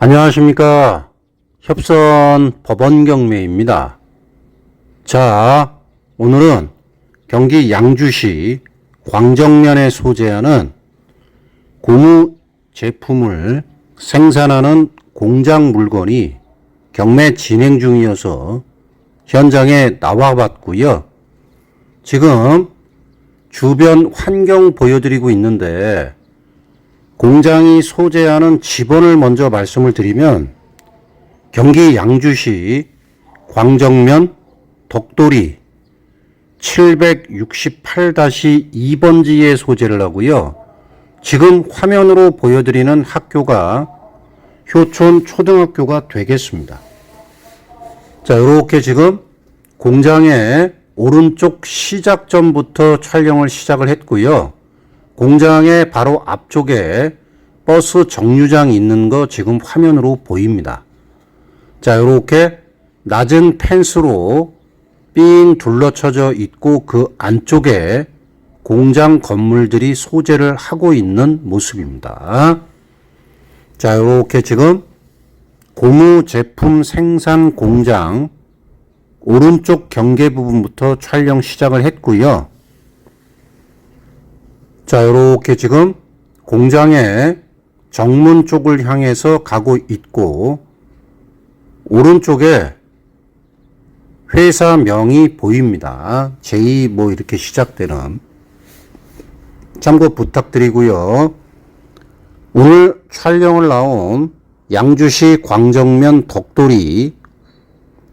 안녕하십니까. 협선 법원 경매입니다. 자, 오늘은 경기 양주시 광정면에 소재하는 고무 제품을 생산하는 공장 물건이 경매 진행 중이어서 현장에 나와 봤고요. 지금 주변 환경 보여드리고 있는데 공장이 소재하는 지번을 먼저 말씀을 드리면 경기 양주시 광정면 덕돌이 768-2번지에 소재를 하고요. 지금 화면으로 보여드리는 학교가 효촌 초등학교가 되겠습니다. 자, 이렇게 지금 공장의 오른쪽 시작점부터 촬영을 시작을 했고요. 공장의 바로 앞쪽에 버스 정류장 있는 거 지금 화면으로 보입니다. 자, 이렇게 낮은 펜스로 삥 둘러쳐져 있고 그 안쪽에 공장 건물들이 소재를 하고 있는 모습입니다. 자, 이렇게 지금 고무 제품 생산 공장 오른쪽 경계 부분부터 촬영 시작을 했고요. 자, 이렇게 지금 공장의 정문 쪽을 향해서 가고 있고, 오른쪽에 회사명이 보입니다. 제2 뭐 이렇게 시작되는. 참고 부탁드리고요. 오늘 촬영을 나온 양주시 광정면 덕돌이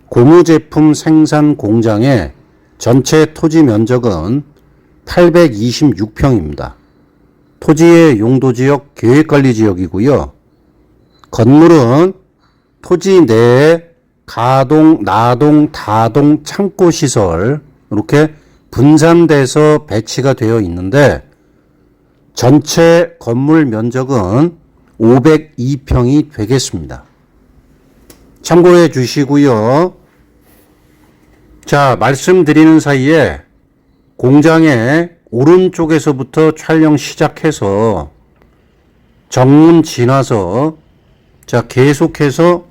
고무 제품 생산 공장의 전체 토지 면적은 826평입니다. 토지의 용도 지역 계획 관리 지역이고요. 건물은 토지 내에 가동, 나동, 다동 창고 시설 이렇게 분산돼서 배치가 되어 있는데 전체 건물 면적은 502평이 되겠습니다. 참고해 주시고요. 자, 말씀드리는 사이에 공장의 오른쪽에서부터 촬영 시작해서 정문 지나서 자, 계속해서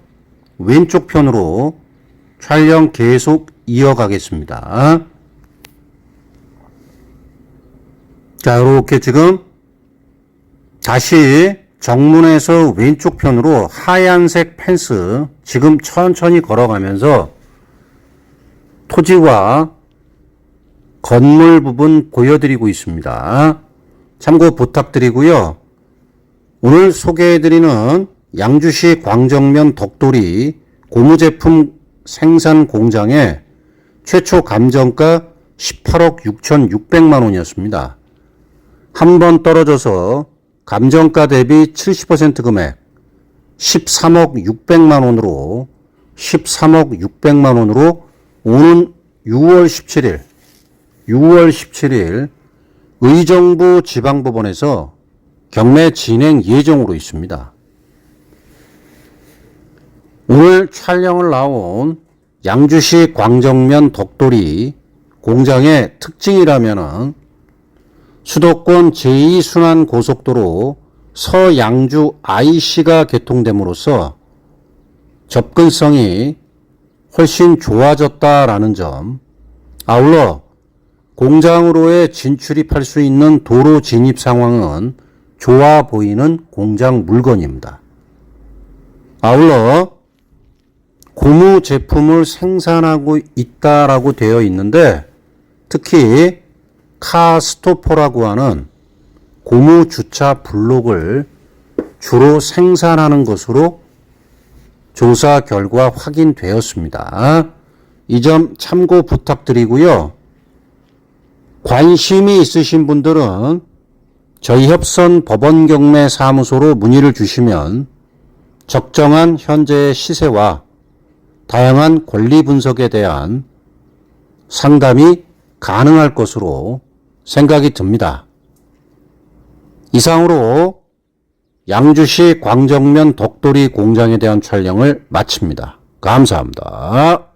왼쪽 편으로 촬영 계속 이어가겠습니다. 자, 이렇게 지금 다시 정문에서 왼쪽 편으로 하얀색 펜스 지금 천천히 걸어가면서 토지와 건물 부분 보여드리고 있습니다. 참고 부탁드리고요. 오늘 소개해드리는 양주시 광정면 덕돌이 고무제품 생산 공장의 최초 감정가 18억 6,600만 원이었습니다. 한 번 떨어져서 감정가 대비 70% 금액 13억 600만 원으로 13억 600만 원으로 오는 6월 17일 6월 17일 의정부 지방법원에서 경매 진행 예정으로 있습니다. 오늘 촬영을 나온 양주시 광정면 덕돌이 공장의 특징이라면은 수도권 제2순환 고속도로 서양주 IC가 개통됨으로써 접근성이 훨씬 좋아졌다라는 점, 아울러 공장으로의 진출입할 수 있는 도로 진입 상황은 좋아 보이는 공장 물건입니다. 아울러 고무 제품을 생산하고 있다라고 되어 있는데 특히 카스토포라고 하는 고무 주차 블록을 주로 생산하는 것으로 조사 결과 확인되었습니다. 이 점 참고 부탁드리고요. 관심이 있으신 분들은 저희 협선 법원 경매 사무소로 문의를 주시면 적정한 현재의 시세와 다양한 권리 분석에 대한 상담이 가능할 것으로 생각이 듭니다. 이상으로 양주시 광정면 덕돌이 공장에 대한 촬영을 마칩니다. 감사합니다.